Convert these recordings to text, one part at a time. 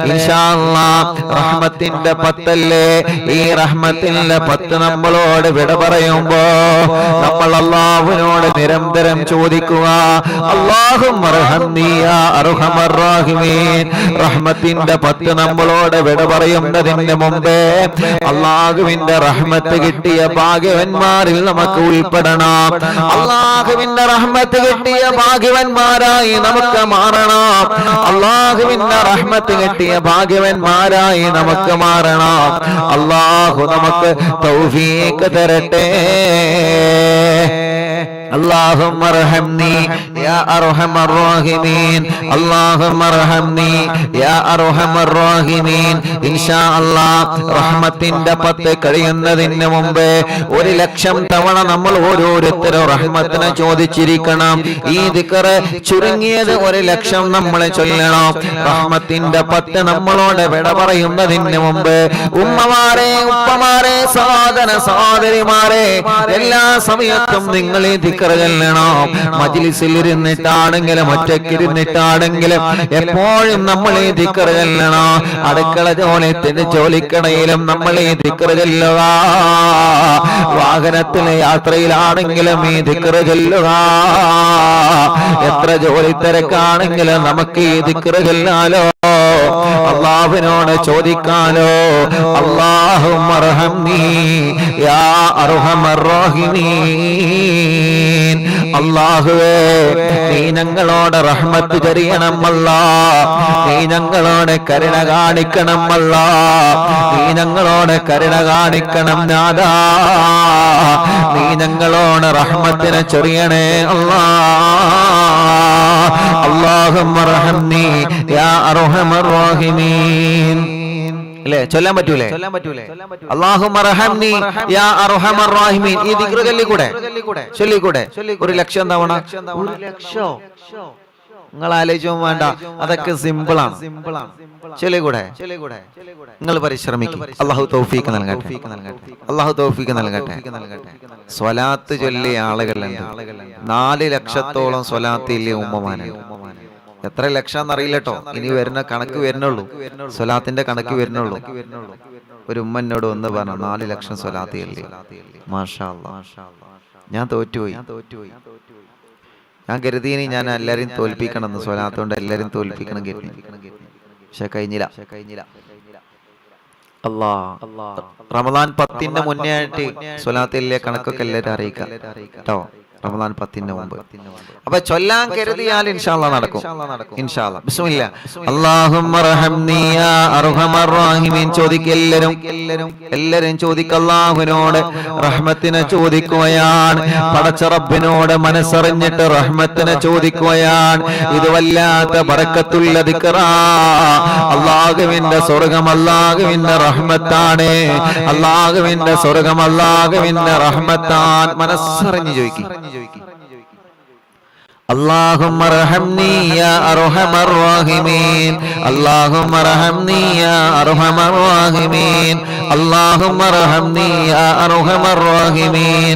അല്ലാഹ് റഹ്മത്തിന്റെ പത്തല്ലേ? ഈ റഹ്മത്തിന്റെ പത്ത് നമ്മളോട് വിട പറയുമ്പോ നമ്മൾ അള്ളാഹുവിനോട് നിരന്തരം ചോദിക്കുക അള്ളാഹും റഹ്മത്തിന്റെ പത്ത് നമ്മളോട് വിട പറയുന്നതിന് മുമ്പേ അള്ളാഹുവിന്റെ റഹ്മത്ത് കിട്ടിയ ഭാഗ്യവന്മാരിൽ നമുക്ക് ഉൾപ്പെടണം. അള്ളാഹുവിന്റെ റഹ്മത്ത് കിട്ടിയ ഭാഗ്യവന്മാരായി നമുക്ക് മാറണം. അള്ളാഹുവിന്റെ റഹ്മത്ത് കിട്ടിയ ഭാഗ്യവന്മാരായി നമുക്ക് മാറണം. അള്ളാഹു നമുക്ക് തൗഫീഖ് തരട്ടെ. اللهم ارحمني يا ارحم الراحمين اللهم ارحمني يا ارحم الراحمين ان شاء الله റഹ്മത്തിന്റെ പത്ത് കഴിയുന്നതിന് മുമ്പ് ഒരു ലക്ഷം തവണ നമ്മൾ ഓരോരുത്തരും റഹ്മത്തിനെ ചോദിച്ചിരിക്കണം ഈ ദിക്കറ് ചുരുങ്ങിയത് ഒരു ലക്ഷം നമ്മൾ ചൊല്ലണം റഹ്മത്തിന്റെ പത്ത് നമ്മളോട് വിട പറയുന്നതിന് മുമ്പ് ഉമ്മമാരെ ഉപ്പമാരെ സഹോദര സഹോദരിമാരെ എല്ലാ സമയത്തും നിങ്ങൾ ഈ ദിക്കറ് ചെല്ലണം മജിലിസിൽ ഇരുന്നിട്ടാണെങ്കിലും ഒറ്റക്കിരുന്നിട്ടാണെങ്കിലും എപ്പോഴും നമ്മൾ ഈ ദിക്കറ് അടുക്കള ജോലിത്തിന്റെ ജോലിക്കടയിലും നമ്മൾ ഈ ദിക്കറ് ചെല്ലുക വാഹനത്തിലെ യാത്രയിലാണെങ്കിലും ഈ ദിക്കറ് ചെല്ലുക എത്ര ജോലി തിരക്കാണെങ്കിലും നമുക്ക് ഈ ദിക്കറ് ചെല്ലാലോ അള്ളാഹുവിനോട് ചോദിക്കാലോ? അള്ളാഹു യാ അർഹമർ റഹീമീൻ അള്ളാഹുവേ നീനങ്ങളോട് റഹ്മത്ത് ചൊരിയണമല്ല നീ ഞങ്ങളോട് കരുണ കാണിക്കണം നീ ഞങ്ങളോട് കരുണ കാണിക്കണം നാദാ നീനങ്ങളോട് റഹ്മത്തിനെ ചൊറിയണേ അല്ലാ. അള്ളാഹും യാ അർഹമർ റഹീമീൻ. അല്ലേ? ചൊല്ലാൻ പറ്റൂലേ? ചൊല്ലാൻ പറ്റൂലേ? അള്ളാഹും യാ അർഹമർ റഹീമീൻ. ഈ ദിക്ർ ചൊല്ലിക്കൂടെ? ഒരു ലക്ഷം തവണ? ഒരു ലക്ഷോ നിങ്ങൾ ആലോചിച്ചും വേണ്ട. അതൊക്കെ സിമ്പിൾ ആണ് ചൊല്ലിക്കൂടെ? നിങ്ങൾ പരിശ്രമിക്കും. അള്ളാഹു തൗഫീക്ക് നൽകട്ടെ. അള്ളാഹു തൗഫീക്ക് നൽകട്ടെ. സ്വലാത്ത് ചൊല്ലിയ ആളുകളുണ്ട്. നാല് ലക്ഷത്തോളം സ്വലാത്തില്ലേ ഉമ്മമാനുണ്ട് എത്ര ലക്ഷം എന്നറിയില്ല കേട്ടോ ഇനി വരുന്ന കണക്ക് വരുന്നുള്ളൂ. സ്വലാത്തിന്റെ കണക്ക് വരുന്നുള്ളൂ. ഒരു ഉമ്മ എന്നോട് ഒന്ന് പറഞ്ഞു നാല് ലക്ഷം സ്വലാത്ത് ചൊല്ലി മാഷാ. ഞാൻ തോറ്റുപോയി. ഞാൻ കരുതിയിനി ഞാൻ എല്ലാരെയും തോൽപ്പിക്കണം എന്ന് സ്വലാത്ത് കൊണ്ട് എല്ലാരെയും തോൽപ്പിക്കണം കരുതി. പക്ഷെ കഴിഞ്ഞില്ല. കഴിഞ്ഞില്ല റമദാൻ പത്തിന്റെ മുന്നേ ആയിട്ട് സ്വലാത്തിലെ കണക്കൊക്കെ എല്ലാവരും അറിയിക്കാം. കേട്ടോ റമദാൻ പത്തിന്റെ മുമ്പ്. അപ്പൊ ചൊല്ലാൻ കരുതിയാൽ ഇൻഷാല്ല നടക്കും. ഇൻഷാല്ല ബിസ്മില്ല. റഹീമീൻ ചോദിക്കുക എല്ലാരും ചോദിക്ക അല്ലാഹുവിനോട് റഹ്മത്തിനെ ചോദിക്കുകയാണ്. പടച്ച റബ്ബിനോട് മനസ്സറിഞ്ഞിട്ട് റഹ്മത്തിനെ ചോദിക്കുകയാണ്. ഇത് വല്ലാത്ത ബറക്കത്തുള്ള ദിക്റാ. അള്ളാഹുവിന്റെ സ്വർഗം അള്ളാഹുവിന്റെ റഹ്മത്താണ് അള്ളാഹുവിന്റെ സ്വർഗം അള്ളാഹുവിന്റെ റഹ്മത്താൻ മനസ്സറിഞ്ഞ് ചോദിക്കും اللهم ارحمني يا ارحم الراحمين اللهم ارحمني يا ارحم الراحمين اللهم ارحمني يا ارحم الراحمين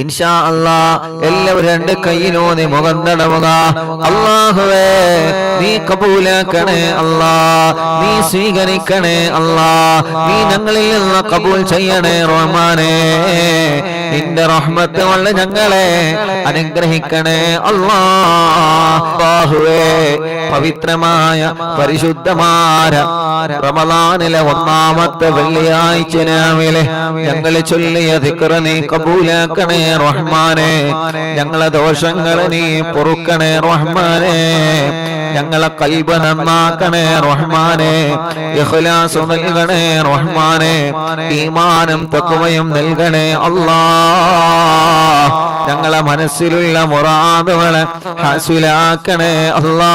ഇൻഷാ അല്ലാ എല്ലാവരും രണ്ട് കയ്യിലൂന്നി മുഖം തടവുക അള്ളാഹുവേ നീ കബൂലാക്കണേ അല്ലാ. നീ സ്വീകരിക്കണേ അല്ലാ. നീ ഞങ്ങളിൽ നിന്ന് കബൂൽ ചെയ്യണേ റഹ്മാനേ. നിന്റെ റഹ്മത്ത് കൊണ്ട് ഞങ്ങളെ അനുഗ്രഹിക്കണേ അള്ളാഹുവേ പവിത്രമായ പരിശുദ്ധമായ റമദാനിലെ ഒന്നാമത്തെ വെള്ളിയാഴ്ച രാവിലെ ഞങ്ങൾ ചൊല്ലിയ ദിക്റ് നീ കബൂലാക്കണേ റഹ്മാനെ. ഞങ്ങളെ ദോഷങ്ങൾ നീ പൊറുക്കണേ റഹ്മാനെ. ഞങ്ങളെ കൽബ് നന്നാക്കണേ റഹ്മാനെ. ഇഖ്ലാസ് നൽകണേ റഹ്മാനെ. ഈമാനും തക്കുവയും നൽകണേ അല്ലാ ഞങ്ങളെ മനസ്സിലുള്ള മുറാദുകളെ ഹാസിലാക്കണേ അല്ലാ.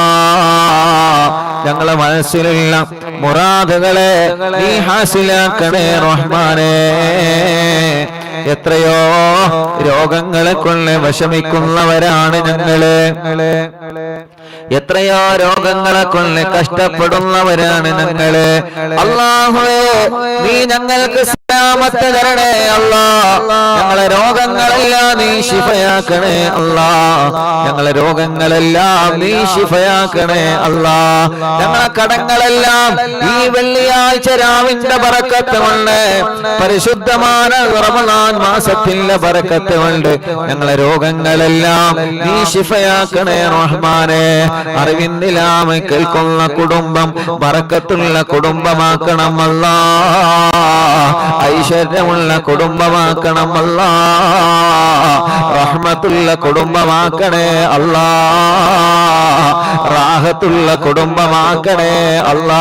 ഞങ്ങളെ മനസ്സിലുള്ള മുറാദുകളെ നീ ഹാസിലാക്കണേ റഹ്മാനേ. എത്രയോ രോഗങ്ങളെ കൊണ്ട് വിഷമിക്കുന്നവരാണ് ഞങ്ങൾ. എത്രയോ രോഗങ്ങളെ കൊണ്ട് കഷ്ടപ്പെടുന്നവരാണ് ഞങ്ങൾ. അള്ളാഹുവേ നീ ഞങ്ങൾക്ക് സലാമത്ത് തരണേ അല്ലാ. ഞങ്ങളെ രോഗങ്ങളെല്ലാം നീ ശിഫയാക്കണേ അല്ലാ. ഞങ്ങളെ രോഗങ്ങളെല്ലാം നീ ശിഫയാക്കണേ അല്ലാ. ഞങ്ങളെ കടങ്ങളെല്ലാം ഈ വെള്ളിയാഴ്ച രാവിന്റെ പറക്കത്ത് കൊണ്ട് പരിശുദ്ധമാണ് റമദാൻ മാസത്തിന്റെ പറക്കത്ത് കൊണ്ട് ഞങ്ങളെ രോഗങ്ങളെല്ലാം നീ ശിഫയാക്കണേ റഹ്മാനെ. അറിവിന്ദിലാമ കേൾക്കുന്ന കുടുംബം പറക്കത്തുള്ള കുടുംബമാക്കണം അല്ലാ ഐശ്വര്യമുള്ള കുടുംബമാക്കണം അല്ല. റഹ്മത്തുള്ള കുടുംബമാക്കണേ അല്ല. റാഹത്തുള്ള കുടുംബമാക്കണേ അല്ല.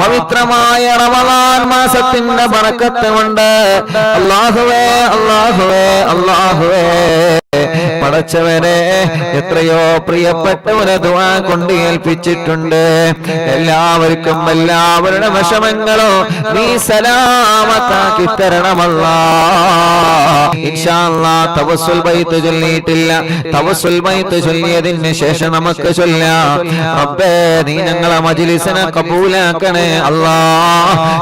പവിത്രമായ റമദാൻ മാസത്തിന്റെ ബറക്കത്ത് കൊണ്ട് അള്ളാഹുവേ അള്ളാഹുവേ അള്ളാഹുവേ പടച്ചവരെ എത്രയോ പ്രിയപ്പെട്ടവരെ ദുആ കൊണ്ട് ഏൽപ്പിച്ചിട്ടുണ്ട്. എല്ലാവർക്കും എല്ലാവരുടെ വിഷമങ്ങളോ നീ സലാമത്താക്കി തരണമല്ല. തവസ്സുൽ ബൈത്ത് ചൊല്ലിയിട്ടില്ല. തവസ്സുൽ ബൈത്ത് ചൊല്ലിയതിന് ശേഷം നമുക്ക് ചൊല്ലാം. റബ്ബേ നീ ഞങ്ങളെ മജിലിസിനെ കബൂലാക്കണേ അല്ലാ.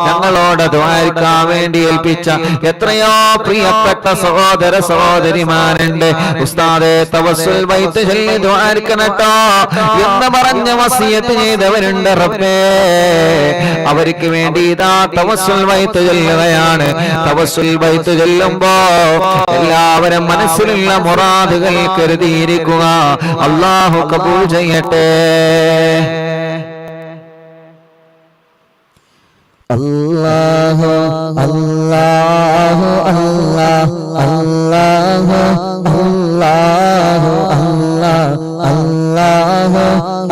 ഞങ്ങളോട് ദ്വാരിക്കാൻ വേണ്ടി ഏൽപ്പിച്ച എത്രയോ പ്രിയപ്പെട്ട സഹോദര സഹോദരിമാരുണ്ട്. ഉസ്താദെ തവസ്സുൽ വൈത്ത് ചൊല്ലി ദ്വാരിക്കണട്ടോ എന്ന് പറഞ്ഞ വസിയത്ത് ചെയ്തവരുണ്ട് റബ്ബേ. അവർക്ക് വേണ്ടി ഇതാ തവസ്സുൽ വൈത്ത് ചൊല്ലുകയാണ്. തവസ്സുൽ വൈത്ത് ചൊല്ലുമ്പോ എല്ലാവരും മനസ്സിലുള്ള മുറാദുകൾ കരുതിയിരിക്കുക. അള്ളാഹു കബൂൽ ചെയ്യട്ടെ. അല്ലാഹു അല്ലാഹു അല്ലാഹു അല്ലാഹു അല്ലാഹു അല്ലാഹു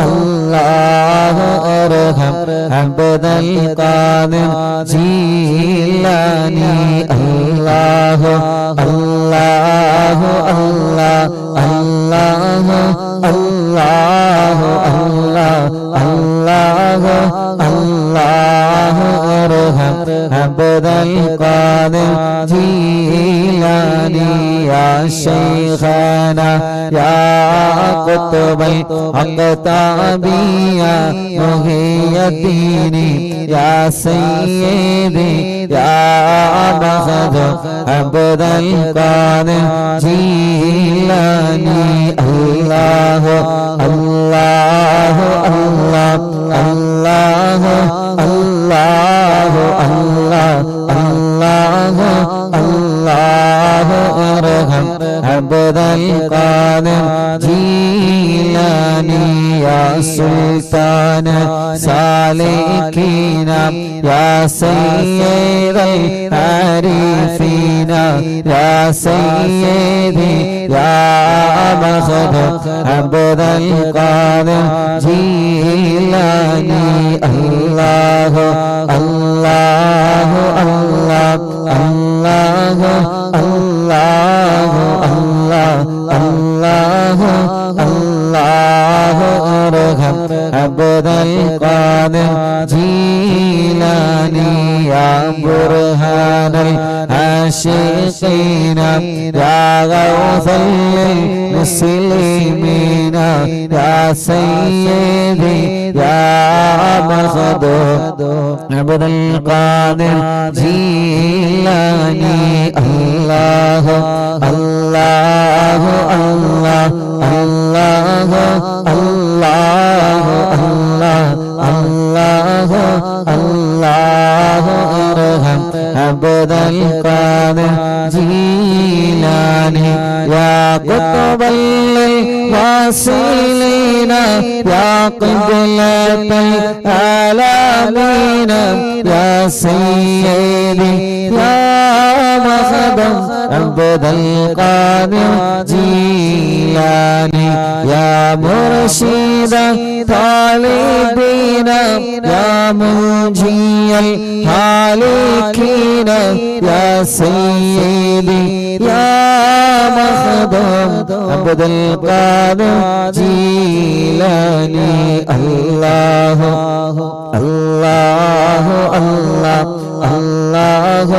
അല്ലാഹു അർഹം അബ്ദൽ ഖാദിർ ജീലാനി അല്ലാഹു അല്ലാഹു അല്ലാഹു അല്ലാഹു അല്ലാഹു അല്ലാഹു അല്ലാഹു അർഹം അബ്ദൽ ارحم عبد القادر جيلاني يا شيخنا يا قطب الاقطابي يا محي الدين يا سيدي يا مخذ عبد القادر جيلاني الله الله الله الله الله സുൽത്താന സാലിഖീന യാ സയ്യിദൽ ആരിഫീന യാ സയ്യിദി യാ മഖദ അബ്ദൽ ഖാദിർ ജീലാനി അല്ലാഹു അല്ലാഹു الجيلان يا قطب الواصلين يا قبلة العالمين يا سيدي يا مهدا أبدا القادر جيلاني يا مرشد طالبين يا منجي الحالكين يا سيدي يا مخدم عبد القادر جيلاني الله الله الله الله الله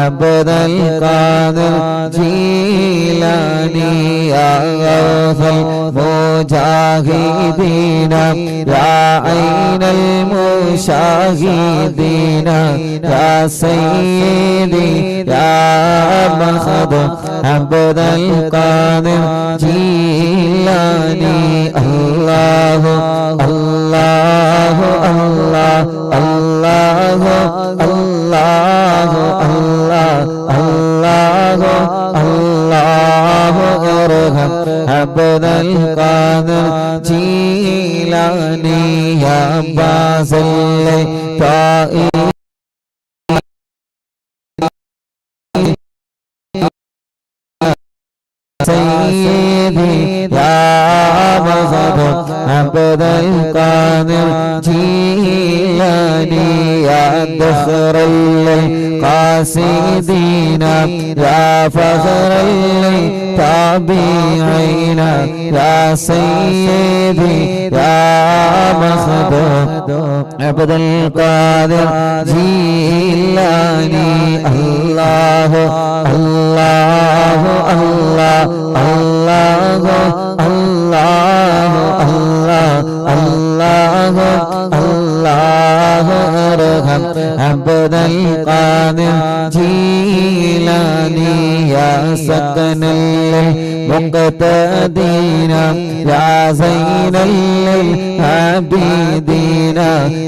അബദൽ കാതൽ ജീലാനിയാഫൽ മുജാഹിദീന യാഐനൽ മുശാഹിദീന യാ സയ്യിദി യാ മഹദ് അബദൽ കാതൽ ജീലാനി അല്ലാഹു അല്ലാഹു അർഹം അബ്ദുൽ ഖാദർ ജീലാനി യാ ബാസല്ലേ തായി سيدي يا مذهب عبد القادر جيلاني يا دخر الليل القاصدين يا فخر التابعين يا سيدي يا مخدوم عبد القادر جيلاني الله الله الله الله الله الله الله അള്ളാഹു അർഹം അബ്ദൽ ഖാദിർ ജീലാനി യാ സക്കനൽ മുഖതദീന യാ സൈനൽ عبيدين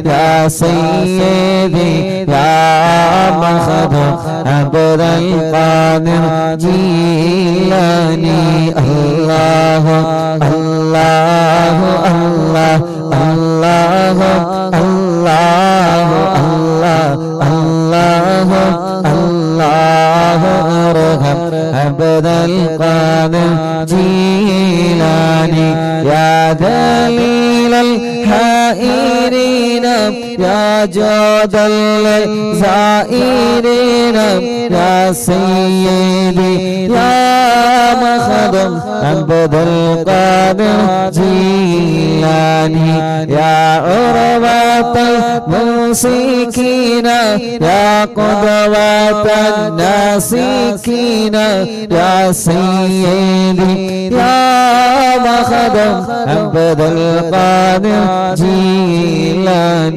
يا سيدي يا مخدم عبد القادر جيلاني الله الله الله الله, الله أبدا القادر جيلاني يا دليل الحائرين يا جود الزائرين يا سيدي يا مخدم عبد القادر جيلاني يا عروة الموسيقين يا قدوة الناسكين يا سيدي يا مخدم عبد القادر جيلاني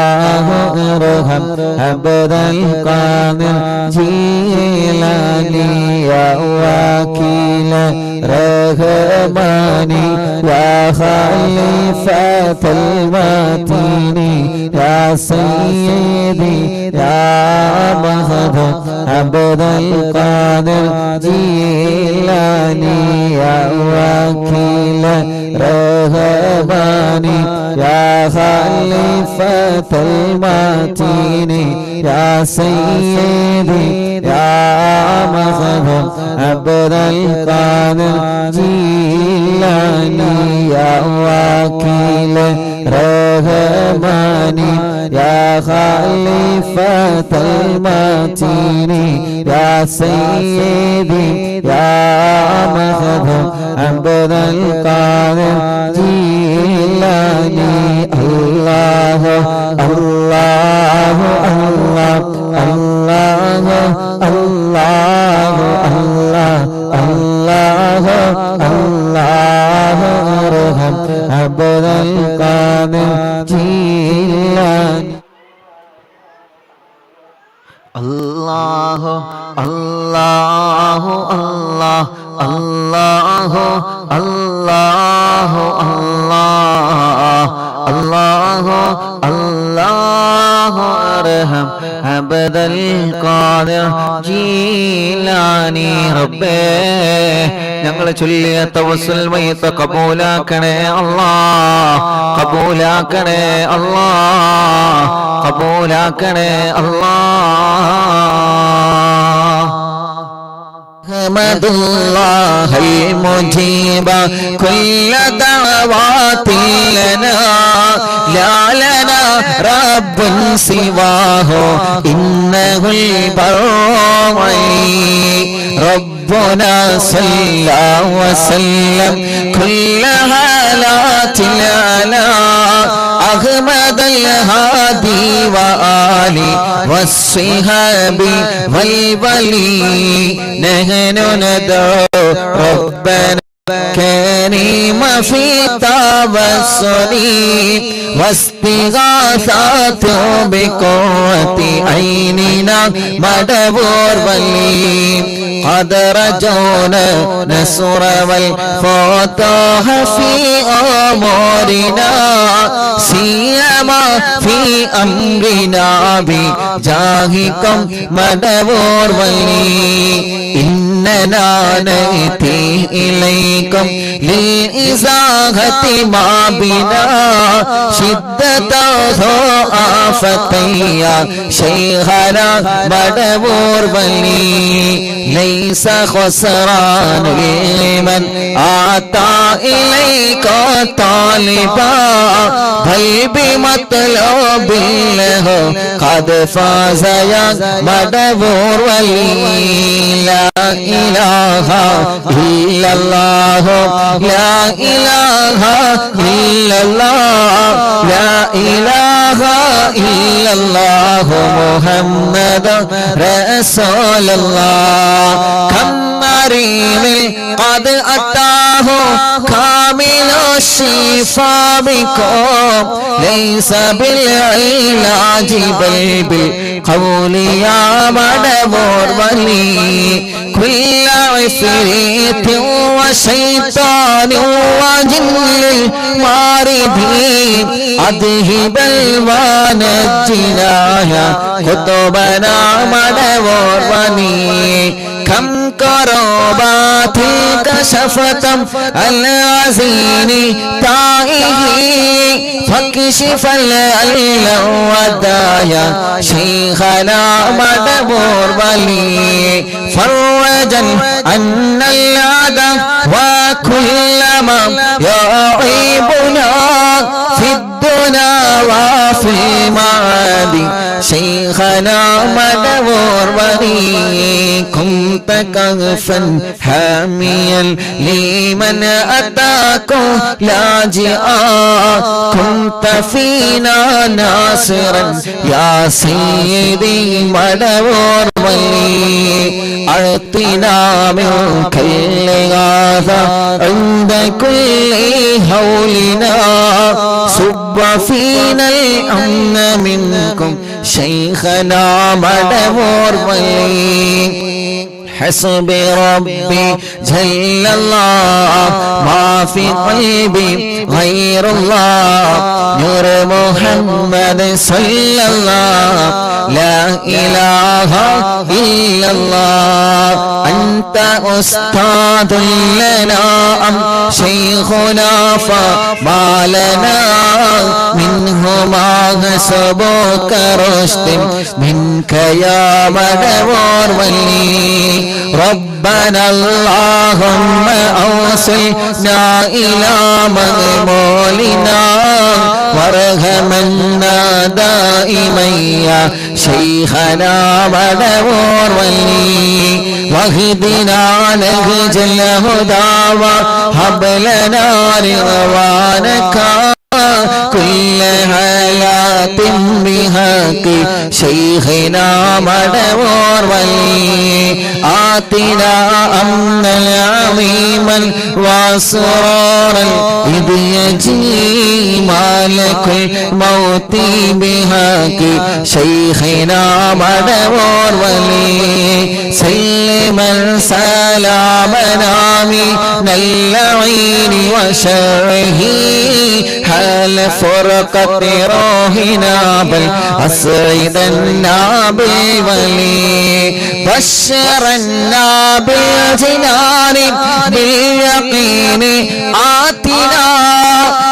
ارحم عبد القادر جيلاني يا وكيل رحماني يا خليفة المتين يا سيدي يا مخدوم عبد القادر جيلاني يا وكيل رهباني خليفة المتين يا سيدي يا مخدوم عبد القادر جيلاني يا وكيل رهباني يا خليفة المتين يا سيدي يا مخدوم عبد القادر. الله الله الله الله الله الله الله الله ارحم عبدا قامل جيلا الله الله الله الله الله الله അല്ലാഹു അല്ലാഹു അർഹം അബദൽ ഖാദിർ ജീലാനി റബ്ബേ. ഞങ്ങൾ ചൊല്ലിയ തവസുൽ മയ്യത്ത് കബൂലാക്കണേ അല്ലാ കബൂലാക്കണേ അല്ലാ കബൂലാക്കണേ അല്ലാ أحمد الله المجيب كل دعوات لنا لا لنا رب سواه إنه البرعي ربنا صلى وسلم كل حالات على أحمد الهادي وآلي والصحاب والولي نحن ندعو ربنا كريم في التوسل واستغاثات بقوة عيننا مدبور ولي قد رجونا نصر والفتح في أمورنا سيما في أمرنا بجاهكم مدبور ولي إننا نأتي إليكم للإزاغة ما بنا شدته آفتيا شيخنا مدبور بلي ليس خسران لمن آتى إليك طالبا بل بمطلوب له قد فاز يا مدبور ولي لا إله إلا الله لا إله إلا الله لا إله إلا الله محمد رسول الله كم مريم قد أتاه كامل الشفاء بكم ليس بالعلاج بل بالقول يا مدبور ولي كل عفريت وشيطان وجن الماردين أذهب الوان الجنايا كتبنا مدبور ولي كم كربات كشفتم العزين تائه فاكشف الودايا شيخنا مدبور بلي فرجا أن العدم وكل ما يعيبنا في الدنا وفي المعادي شيخنا مدبور بني كنت كهفا حاميا لمن أتاكم لاجئا كنت فينا ناصرا يا سيدي مدبور بني أعطنا منك الإغاثة عند كل هولنا صب فينا الأمن منكم شيخنا مدبور ولي حسبي ربي جل الله ما في قلبي غير الله نور محمد صلى الله لا إله إلا الله أنت أستاذ لنا أم شيخنا فما لنا منهما حسبك رشد منك يا مدبور ولي ربنا اللهم أوصلنا إلى مغمولنا وارحمنا دائما يا شيخنا مدبور ولي واهدنا نهج الهدى وهب لنا رضوانك كل حياة بحق شيخنا مدبور ولي آتنا أمنا عظيما وسرورا إذ يجي مالك الموت بحق شيخنا مدبور ولي سلما سلامنا من اللعين وشره حال فرقة روحنا بل أسعدنا بالولي بشرنا بالجنان باليقين آتنا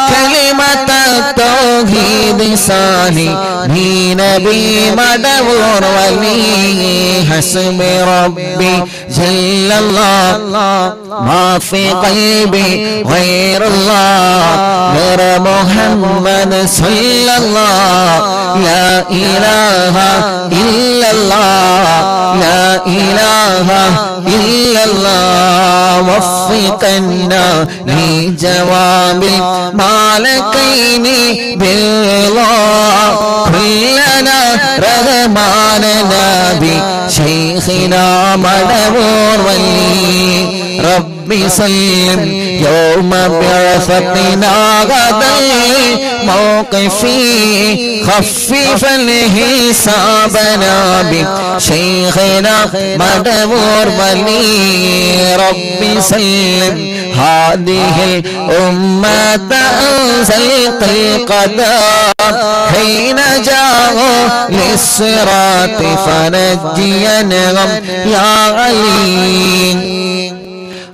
كلمة التوحيد صاني ني نبي مدور ولي حسب ربي جل الله ما في قلبي غير الله غير محمد صلى الله لا إله إلا الله لا إله إلا الله وفقنا لجواب مالكين بالله كلنا رغمان نبي شيخنا مدبور ولي ربي سلم يوم بعثتنا غدا موقفي خفف حسابنا بشيخنا مدبور ولي ربي سلم هذه الأمة أنزلت القدر حين جاءوا للصراط فنجينهم يا علي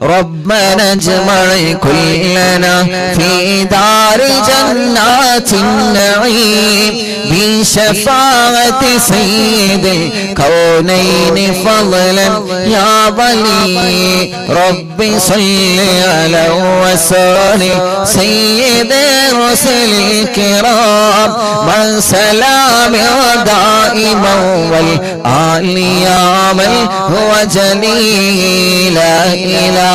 ربنا اجمع كلنا في دار جنات النعيم بشفاعة سيد الكونين فضلا يا ولي رب صل على وسلم. سيد الرسل الكرام من سلام دائما والآل يا من هو جليل. لا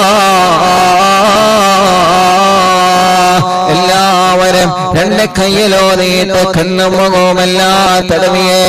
രണ്ട് കയ്യിലോ നീട്ട് കണ്ണുമുഖവുമെല്ലാ തടവിയേ.